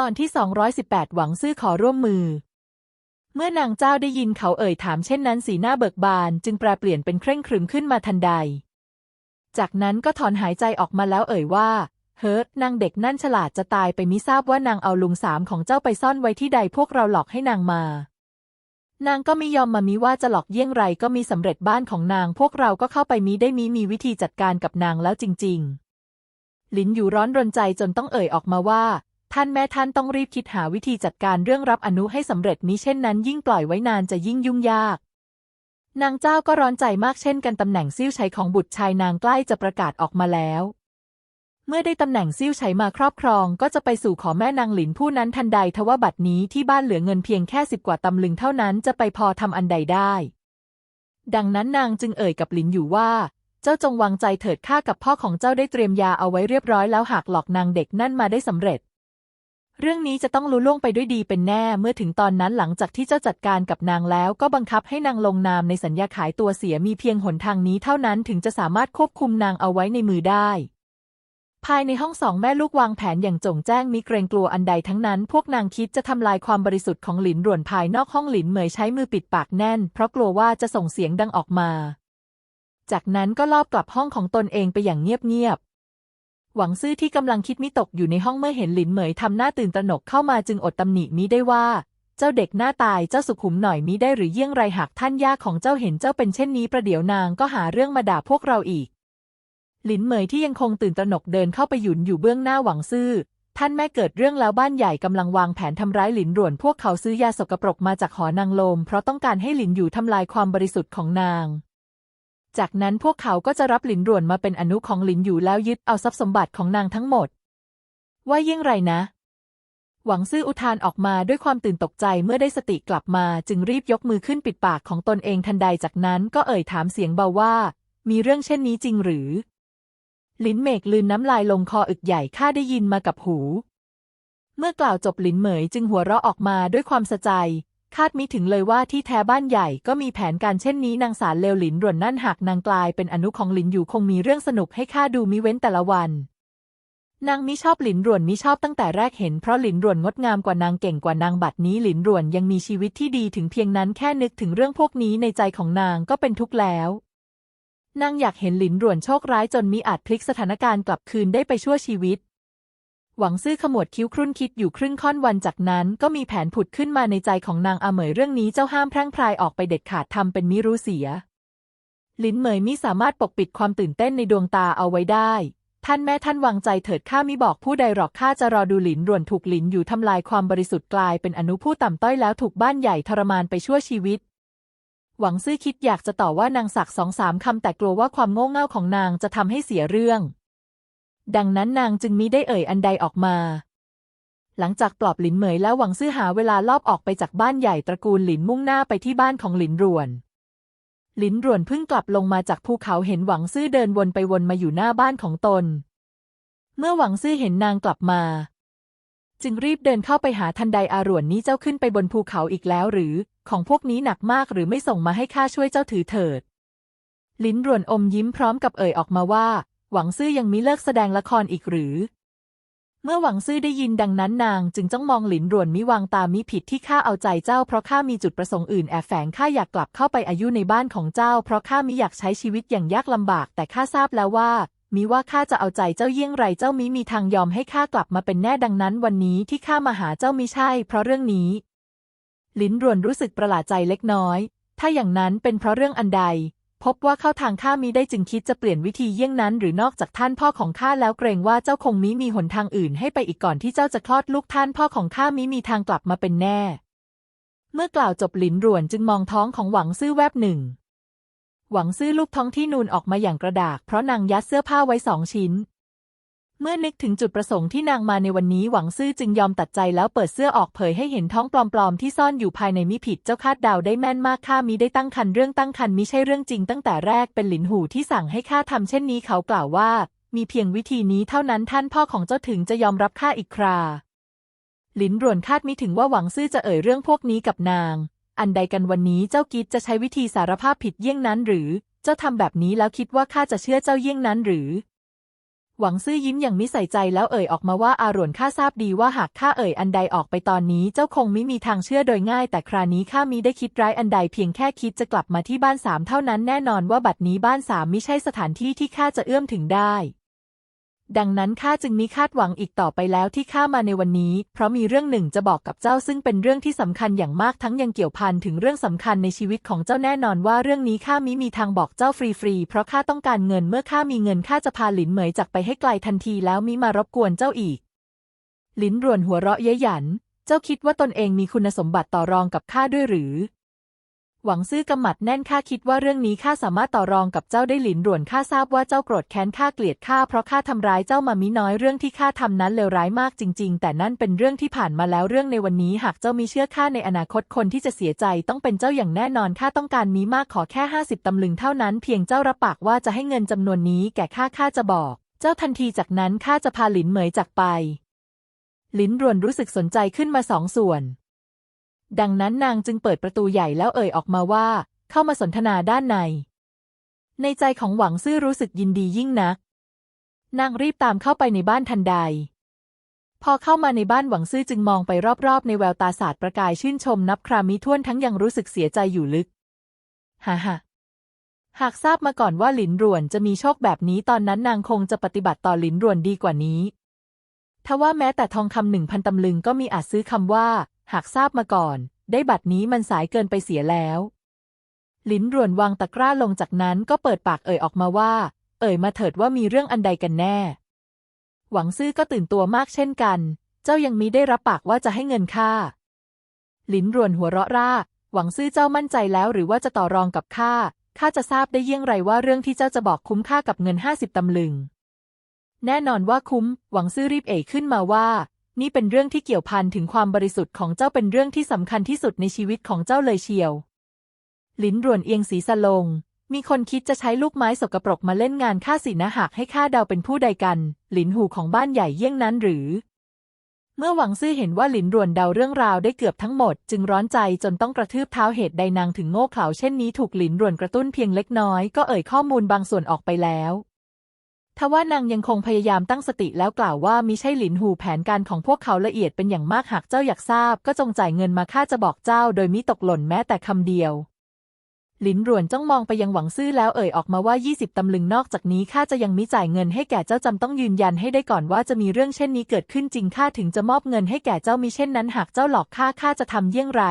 ตอนที่ 218 หวังซื่อขอร่วมมือ เมื่อนางเจ้าได้ยินเขาเอ่ยถามเช่นนั้นสีหน้าเบิกบานจึงแปรเปลี่ยนเป็นเคร่งครึมขึ้นมาทันใด จากนั้นก็ถอนหายใจออกมาแล้วเอ่ยว่า เฮิร์ตนางเด็กนั่นฉลาดจะตายไปมิทราบว่านางเอาลุงสามของเจ้าไปซ่อนไว้ที่ใดพวกเราหลอกให้นางมา นางก็ไม่ยอมมามิว่าจะหลอกเยี่ยงไรก็มีสำเร็จบ้านของนางพวกเราก็เข้าไปมิได้มีมีวิธีจัดการกับนางแล้วจริงๆลินอยู่ร้อนรนใจจนต้องเอ่ยออกมาว่า ท่านแม่ท่านต้องรีบคิดหาวิธีจัดการเรื่องรับอนุให้สำเร็จมิเช่นนั้นยิ่งปล่อยไว้นานจะยิ่งยุ่งยาก นางเจ้าก็ร้อนใจมากเช่นกันตำแหน่งซิ่วชัยของบุตรชายนางใกล้จะประกาศออกมาแล้ว เมื่อได้ตำแหน่งซิ่วชัยมาครอบครอง ก็จะไปสู่ขอแม่นางหลินผู้นั้นทันใดทว่าบัดนี้ที่บ้านเหลือเงินเพียงแค่สิบกว่าตำลึงเท่านั้นจะไปพอทำอันใดได้ ดังนั้นนางจึงเอ่ยกับหลินอยู่ว่าเจ้าจงวางใจเถิดข้ากับพ่อของเจ้าได้เตรียมยาเอาไว้เรียบร้อยแล้วหากหลอกนางเด็กนั่นมาได้สำเร็จ เรื่องนี้จะต้องลุล่วงไปด้วยดีเป็นแน่ เมื่อถึงตอนนั้นหลังจากที่เจ้าจัดการกับนางแล้ว ก็บังคับให้นางลงนามในสัญญาขายตัวเสียมีเพียงหนทางนี้เท่านั้นถึงจะสามารถควบคุมนางเอาไว้ในมือได้ ภายในห้องสองแม่ลูกวางแผนอย่างจงแจ้งมีเกรงกลัวอันใดทั้งนั้น พวกนางคิดจะทำลายความบริสุทธิ์ของหลินหลวนภายนอกห้องหลินเหมยใช้มือปิดปากแน่น เพราะกลัวว่าจะส่งเสียงดังออกมา จากนั้นก็ลอบกลับห้องของตนเองไปอย่างเงียบๆ หวังซื่อที่กำลังคิดมิตกอยู่ในห้องเมื่อเห็นหลินเหมยทำหน้าตื่นตระหนกเข้ามาจึงอดตำหนิมิได้ว่า เจ้าเด็กหน้าตายเจ้าสุขุมหน่อยมิได้หรือเยี่ยงไรหากท่านย่าของเจ้าเห็นเจ้าเป็นเช่นนี้ประเดี๋ยวนางก็หาเรื่องมาด่าพวกเราอีก หลินเหมยที่ยังคงตื่นตระหนกเดินเข้าไปหยุนอยู่เบื้องหน้าหวังซื่อท่านแม่เกิดเรื่องแล้วบ้านใหญ่กำลังวางแผนทำร้ายหลินหลวนพวกเขาซื้อยาสกปรกมาจากหอนางลม เพราะต้องการให้หลินอยู่ทำลายความบริสุทธิ์ของนาง จากนั้นพวกเขาก็จะรับหลินหลวนมาเป็นอนุของหลินอยู่แล้วยึดเอาทรัพย์สมบัติของนางทั้งหมด ว่ายิ่งไรนะ หวังซื่ออุทานออกมาด้วยความตื่นตกใจเมื่อได้สติกลับมาจึงรีบยกมือขึ้นปิดปากของตนเองทันใดจากนั้นก็เอ่ยถามเสียงเบาว่า มีเรื่องเช่นนี้จริงหรือ ลินเมกลืนน้ำลายลงคออึกใหญ่ข้าได้ยินมากับหู เมื่อกล่าวจบหลินเหมยจึงหัวเราะออกมาด้วยความสะใจ คาดมิถึงเลยว่าที่แท้บ้านใหญ่ก็มีแผนการเช่นนี้นางสารเลวหลินรวนนั่นหากนางกลายเป็นอนุของหลินอยู่คงมีเรื่องสนุกให้ข้าดูมิเว้นแต่ละวัน นางมิชอบหลินรวนมิชอบตั้งแต่แรกเห็นเพราะหลินรวนงดงามกว่านางเก่งกว่านางบัดนี้หลินรวนยังมีชีวิตที่ดีถึงเพียงนั้นแค่นึกถึงเรื่องพวกนี้ในใจของนางก็เป็นทุกข์แล้วนางอยากเห็นหลินรวนโชคร้ายจนมิอาจพลิกสถานการณ์กลับคืนได้ไปชั่วชีวิต หวังซื่อขมวดคิ้วครุ่นคิดอยู่ครึ่งค่อนวันจากนั้นก็มีแผนผุดขึ้นมาในใจของนางอาเหมยเรื่องนี้เจ้าห้ามแพร่งพรายออกไปเด็ดขาดทำเป็นมิรู้เสีย ลินเหมยมิสามารถปกปิดความตื่นเต้นในดวงตาเอาไว้ได้ ท่านแม่ท่านวางใจเถิดข้ามิบอกผู้ใดหรอกข้าจะรอดูหลินรวนถูกหลินอยู่ทำลายความบริสุทธิ์กลายเป็นอนุผู้ต่ำต้อยแล้วถูกบ้านใหญ่ทรมานไปชั่วชีวิตหวังซื่อคิดอยากจะต่อว่านางสักสองสามคำแต่กลัวว่าความโง่เง่าของนางจะทำให้เสียเรื่อง ดังนั้นนางจึงมิได้เอ่ยอันใดออกมา หลังจากปลอบหลินเหมยแล้วหวังซื่อหาเวลาลอบออกไปจากบ้านใหญ่ตระกูลหลินมุ่งหน้าไปที่บ้านของหลินรวน หลินรวนเพิ่งกลับลงมาจากภูเขาเห็นหวังซื่อเดินวนไปวนมาอยู่หน้าบ้านของตน เมื่อหวังซื่อเห็นนางกลับมา จึงรีบเดินเข้าไปหาทันใดอารวนนี้เจ้าขึ้นไปบนภูเขาอีกแล้วหรือ ของพวกนี้หนักมากหรือไม่ส่งมาให้ข้าช่วยเจ้าถือเถิดลิ้นรวนอมยิ้มพร้อมกับเอ่ยออกมาว่า หวังซื่อยังมิเลิกแสดงละครอีกหรือ เมื่อหวังซื่อได้ยินดังนั้นนางจึงจ้องมองหลินรวนมิวางตามิผิดที่ข้าเอาใจเจ้าเพราะข้ามีจุดประสงค์อื่นแอบแฝงข้าอยากกลับเข้าไปอายุในบ้านของเจ้า เพราะข้ามิอยากใช้ชีวิตอย่างยากลำบาก แต่ข้าทราบแล้วว่ามิว่าข้าจะเอาใจเจ้าเยี่ยงไรเจ้ามิมีทางยอมให้ข้ากลับมาเป็นแน่ดังนั้นวันนี้ที่ข้ามาหาเจ้ามิใช่ เพราะเรื่องนี้ ลิ้นรวนรู้สึกประหลาดใจเล็กน้อย ถ้าอย่างนั้นเป็นเพราะเรื่องอันใด พบว่าเข้าทางข้ามิได้จึงคิดจะเปลี่ยนวิธีเยี่ยงนั้นหรือนอกจากท่านพ่อของข้าแล้วเกรงว่าเจ้าคงมิมีหนทางอื่นให้ไปอีกก่อนที่เจ้าจะคลอดลูกท่านพ่อของข้ามิมีทางกลับมาเป็นแน่ เมื่อกล่าวจบหลินรวนจึงมองท้องของหวังซื่อแวบหนึ่ง หวังซื่อลูกท้องที่นูนออกมาอย่างกระดากเพราะนางยัดเสื้อผ้าไว้สองชิ้น เมื่อนึกถึงจุดประสงค์ที่นางมาในวันนี้หวังซื่อจึงยอมตัดใจแล้วเปิดเสื้อออกเผยให้เห็นท้องปลอมๆที่ซ่อนอยู่ภายในมิผิดเจ้าคาดเดาได้แม่นมากข้ามิได้ตั้งคันเรื่องตั้งคันมิใช่เรื่องจริงตั้งแต่แรกเป็นหลินหูที่สั่งให้ข้าทำเช่นนี้เขากล่าวว่า มีเพียงวิธีนี้เท่านั้นท่านพ่อของเจ้าถึงจะยอมรับข้าอีกคราหลินรวนคาดมิถึงว่าหวังซื่อจะเอ่ยเรื่องพวกนี้กับนาง อันใดกันวันนี้เจ้ากิจจะใช้วิธีสารภาพผิดเยี่ยงนั้นหรือ เจ้าทำแบบนี้แล้วคิดว่าข้าจะเชื่อเจ้าเยี่ยงนั้นหรือ หวังซื่อยิ้มอย่างมิใส่ใจแล้วเอ่ยออกมาว่าอาหรวนข้าทราบดีว่าหากข้าเอ่ยอันใดออกไปตอนนี้เจ้าคงมิมีทางเชื่อโดยง่าย แต่ครานี้ข้ามิได้คิดร้ายอันใดเพียงแค่คิดจะกลับมาที่บ้านสามเท่านั้นแน่นอนว่าบัดนี้บ้านสามมิใช่สถานที่ที่ข้าจะเอื้อมถึงได้ ดังนั้นข้าจึงมิคาดหวังอีกต่อไปแล้วที่ข้ามาในวันนี้ เพราะมีเรื่องหนึ่งจะบอกกับเจ้าซึ่งเป็นเรื่องที่สำคัญอย่างมากทั้งยังเกี่ยวพันถึงเรื่องสำคัญในชีวิตของเจ้าแน่นอนว่าเรื่องนี้ข้ามิมีทางบอกเจ้าฟรีๆเพราะข้าต้องการเงินเมื่อข้ามีเงินข้าจะพาหลินเหมยจากไปให้ไกลทันทีแล้วมิมารบกวนเจ้าอีก หลินรวนหัวเราะเย้ยหยัน เจ้าคิดว่าตนเองมีคุณสมบัติต่อรองกับข้าด้วยหรือ หวังซื่อกำหมัดแน่นข้าคิดว่าเรื่องนี้ข้าสามารถต่อรองกับเจ้าได้หลินหลวนข้าทราบว่าเจ้าโกรธแค้นข้าเกลียดข้าเพราะข้าทำร้ายเจ้ามามิน้อยเรื่องที่ข้าทำนั้นเลวร้ายมากจริง ๆ แต่นั่นเป็นเรื่องที่ผ่านมาแล้วเรื่องในวันนี้หากเจ้ามีเชื่อข้าในอนาคตคนที่จะเสียใจต้องเป็นเจ้าอย่างแน่นอนข้าต้องการมีมากขอแค่ห้าสิบตำลึงเท่านั้นเพียงเจ้ารับปากว่าจะให้เงินจำนวนนี้แก่ข้าข้าจะบอก เจ้าทันทีจากนั้นข้าจะพาหลินเหมยจากไป หลินรวนรู้สึกสนใจขึ้นมาสองส่วน ดังนั้นนางจึงเปิดประตูใหญ่แล้วเอ่ยออกมาว่า เข้ามาสนทนาด้านใน ในใจของหวังซื่อรู้สึกยินดียิ่งนัก นางรีบตามเข้าไปในบ้านทันใด พอเข้ามาในบ้านหวังซื่อจึงมองไปรอบๆ ในแววตาสาดประกายชื่นชมนับครามิท่วนทั้งยังรู้สึกเสียใจอยู่ลึกฮ่าฮ่าหากทราบมาก่อนว่าหลินรวนจะมีโชคแบบนี้ตอนนั้นนางคงจะปฏิบัติต่อหลินรวนดีกว่านี้ทว่าแม้แต่ทองคำหนึ่งพันตำลึงก็มีอาจซื้อคำว่า หากทราบมาก่อน ได้บัตรนี้มันสายเกินไปเสียแล้ว ลิ้นรวนวางตะกร้าลงจากนั้นก็เปิดปากเอ่ยออกมาว่า เอ่ยมาเถิดว่ามีเรื่องอันใดกันแน่ หวังซื่อก็ตื่นตัวมากเช่นกัน เจ้ายังมิได้รับปากว่าจะให้เงินข้าลิ้นรวนหัวเราะร่า หวังซื่อเจ้ามั่นใจแล้วหรือว่าจะต่อรองกับข้า ข้าจะทราบได้เยี่ยงไรว่าเรื่องที่เจ้าจะบอกคุ้มค่ากับเงินห้าสิบตำลึง แน่นอนว่าคุ้ม หวังซื่อรีบเอ่ยขึ้นมาว่า นี่เป็นเรื่องที่เกี่ยวพันถึงความบริสุทธิ์ของเจ้าเป็นเรื่องที่สำคัญที่สุดในชีวิตของเจ้าเลยเชียวหลินรวนเอียงศีรษะลง มีคนคิดจะใช้ลูกไม้สกปรกมาเล่นงานข้าสินะหากให้ข้าเดาเป็นผู้ใดกัน หลินหูของบ้านใหญ่เยี่ยงนั้นหรือ เมื่อหวังซื่อเห็นว่าหลินรวนเดาเรื่องราวได้เกือบทั้งหมด จึงร้อนใจจนต้องกระทืบเท้าเหตุใดนางถึงโง่เขลาเช่นนี้ถูกหลินรวนกระตุ้นเพียงเล็กน้อยก็เอ่ยข้อมูลบางส่วนออกไปแล้ว ทว่านางยังคงพยายามตั้งสติแล้วกล่าวว่ามิใช่หลินหูแผนการของพวกเขาละเอียดเป็นอย่างมากหากเจ้าอยากทราบ ก็จงจ่ายเงินมาข้าจะบอกเจ้า โดยมิตกหล่นแม้แต่คำเดียวหลินรวนจ้องมองไปยังหวังซื่อแล้วเอ่ยออกมาว่า 20 ตำลึงนอกจากนี้ข้าจะยังมิจ่ายเงินให้แก่เจ้าจำต้องยืนยันให้ได้ก่อนว่าจะมีเรื่องเช่นนี้เกิดขึ้นจริงข้าถึงจะมอบเงินให้แก่เจ้ามิเช่นนั้น หากเจ้าหลอกข้าข้าจะทำเยี่ยงไร